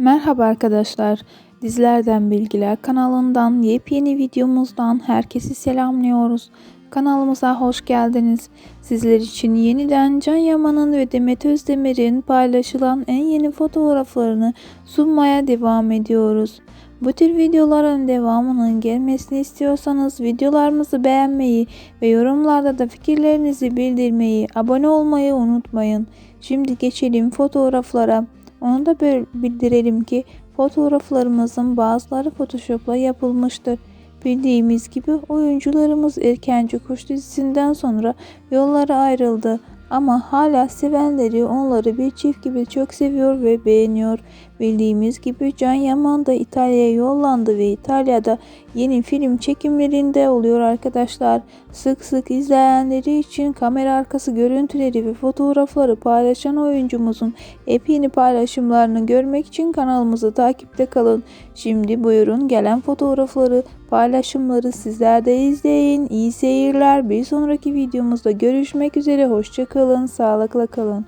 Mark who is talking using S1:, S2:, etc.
S1: Merhaba arkadaşlar. Dizilerden Bilgiler kanalından yepyeni videomuzdan herkesi selamlıyoruz. Kanalımıza hoş geldiniz. Sizler için yeniden Can Yaman'ın ve Demet Özdemir'in paylaşılan en yeni fotoğraflarını sunmaya devam ediyoruz. Bu tür videoların devamının gelmesini istiyorsanız videolarımızı beğenmeyi ve yorumlarda da fikirlerinizi bildirmeyi, abone olmayı unutmayın. Şimdi geçelim fotoğraflara. Onu da bildirelim ki fotoğraflarımızın bazıları Photoshop'la yapılmıştır. Bildiğimiz gibi oyuncularımız Erkenci Kuş dizisinden sonra yolları ayrıldı. Ama hala sevenleri onları bir çift gibi çok seviyor ve beğeniyor. Bildiğimiz gibi Can Yaman da İtalya'ya yollandı ve İtalya'da yeni film çekimlerinde oluyor arkadaşlar. Sık sık izleyenleri için kamera arkası görüntüleri ve fotoğrafları paylaşan oyuncumuzun epeyini paylaşımlarını görmek için kanalımızı takipte kalın. Şimdi buyurun gelen fotoğrafları, paylaşımları sizler de izleyin. İyi seyirler. Bir sonraki videomuzda görüşmek üzere. Hoşçakalın, sağlıkla kalın.